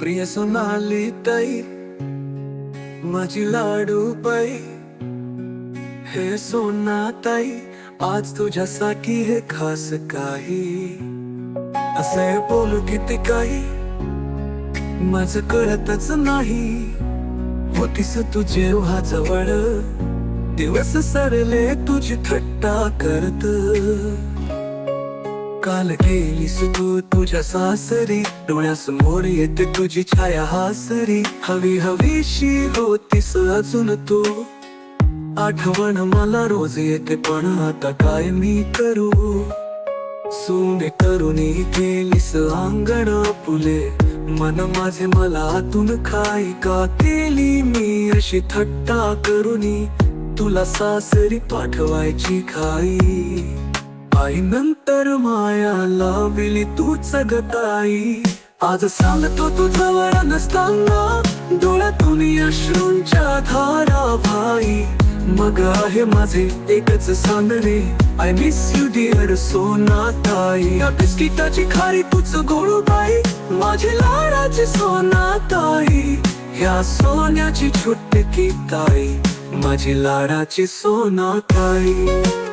प्रिय सोनाली ताई माझी लाडू बाई. हे सोना ताई आज तुझ्यासाठी हे खास काही. असे बोलू किती काही माझ कळतच नाही. होतीस तू जेव्हा जवळ दिवस सरले तुझी थट्टा करत. काल गेलीस तू तुझ्या सासरी? डोळ्यासमोर येते तुझी छाया हासरी. हवी हवीशी होतीस अजून तू. आठवण मला रोज येते पण आता काय मी करू? सुने करूनही केलीस अंगण फुले. मन माझे मला आतून खाई का केली मी अशी थट्टा करुनी? तुला सासरी पाठवायची खाई. आई नंतर माया लाविली तूच गताई आज सांगतो तुझा जवळ नसताना डोळ्यातून अश्रूंच्या धारा भाई मग आहे माझे एकच सांगणे I miss you dear Sona ताई या बिस्किटाची खारी तुझ गोळू बाई माझी लाडाची सोना ताई ह्या सोन्याची छुटकी ताई माझी लाडाची सोना ताई